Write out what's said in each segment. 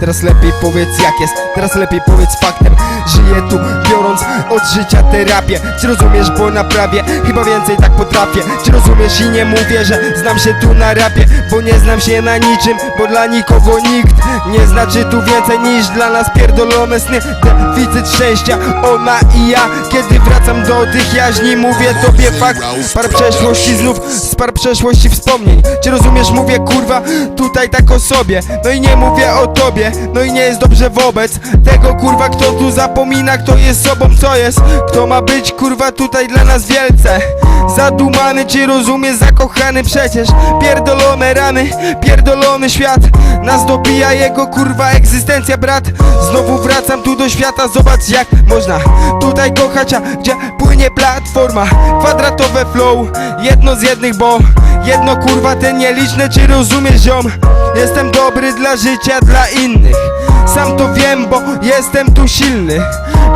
Teraz lepiej powiedz jak jest, teraz lepiej powiedz faktem Żyję tu, biorąc od życia terapię. Czy rozumiesz, bo naprawię, chyba więcej tak potrafię. Czy rozumiesz i nie mówię, że znam się tu na rapie? Bo nie znam się na niczym, bo dla nikogo nikt Nie znaczy tu więcej niż dla nas pierdolone sny. Deficyt szczęścia, ona i ja. Kiedy wracam do tych jaźni, mówię tobie fakt. Par przeszłości znów, z par przeszłości wspomnień. Czy rozumiesz, mówię kurwa, tutaj tak o sobie? No i nie mówię o tobie, no i nie jest dobrze wobec Tego kurwa, kto tu zapomina, kto jest sobą, co jest. Kto ma być kurwa tutaj dla nas wielce? Zadumany, czy rozumiesz, zakochany przecież. Pierdolone rany, pierdolony świat. Nas dobija jego kurwa egzystencja brat. Znowu wracam tu do świata, zobacz jak można Tutaj kochać, a gdzie płynie platforma. Kwadratowe flow, jedno z jednych, bo Jedno kurwa te nieliczne, czy rozumiesz ziom Jestem dobry dla życia, dla innych. Sam to wiem, bo jestem tu silny.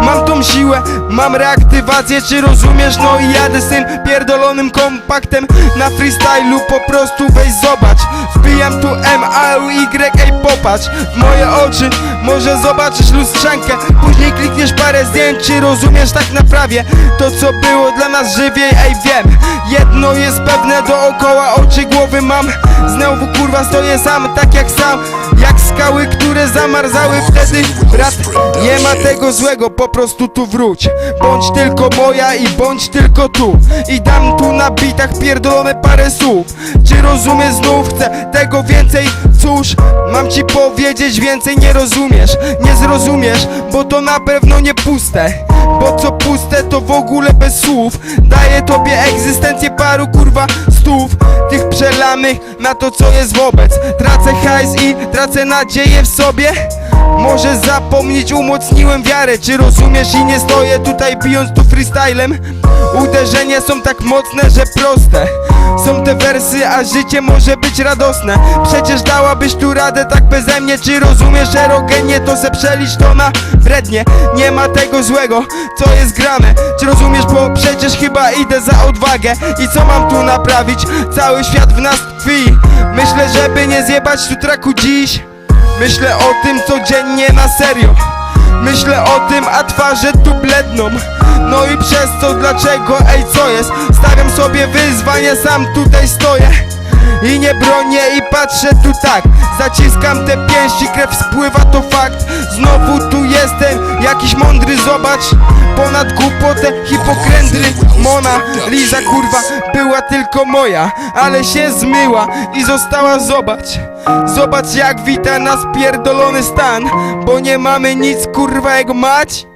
Mam tą siłę, mam reaktywację, czy rozumiesz? No i jadę z tym pierdolonym kompaktem Na freestylu. Po prostu weź zobacz. Wbijam tu M, A, U, ej popatrz W moje oczy, może zobaczysz lustrzankę. Później klikniesz parę zdjęć, czy rozumiesz? Tak naprawię To co było dla nas żywiej, ej wiem Jedno jest pewne, dookoła oczy głowy mam. Znowu kurwa stoję sam, tak jak sam Jak skały, które zamarzały wtedy. Brat, nie ma tego złego, po prostu tu wróć. Bądź tylko moja i bądź tylko tu. I dam tu na bitach pierdolone parę słów. Czy rozumiesz znów, chcę tego więcej. Cóż, mam ci powiedzieć więcej nie rozumiesz Nie zrozumiesz, bo to na pewno nie puste. Bo co puste to w ogóle bez słów. Daję tobie egzystencję paru kurwa stów. Tych przelanych na to co jest wobec. Tracę hajs i tracę nadzieję w sobie może zapomnieć, umocniłem wiarę. Czy rozumiesz i nie stoję tutaj bijąc tu freestylem? Uderzenia są tak mocne, że proste. Są te wersy, a życie może być radosne. Przecież dałabyś tu radę tak beze mnie. Czy rozumiesz, erogenie to se przelicz to na wrednie Nie ma tego złego, co jest grane. Czy rozumiesz, bo przecież chyba idę za odwagę. I co mam tu naprawić? Cały świat w nas tkwi. Myślę, żeby nie zjebać tu traku dziś Myślę o tym codziennie na serio. Myślę o tym, a twarze tu bledną. No i przez to dlaczego, ej co jest? Stawiam sobie wyzwanie, sam tutaj stoję i nie bronię i patrzę tu tak. Zaciskam te pięści, krew spływa to fakt. Znowu tu jestem, jakiś mądry zobacz. Ponad głupotę, hipokrędry. Mona Liza kurwa była tylko moja Ale się zmyła i została zobacz. Zobacz jak wita nas pierdolony stan. Bo nie mamy nic kurwa jak mać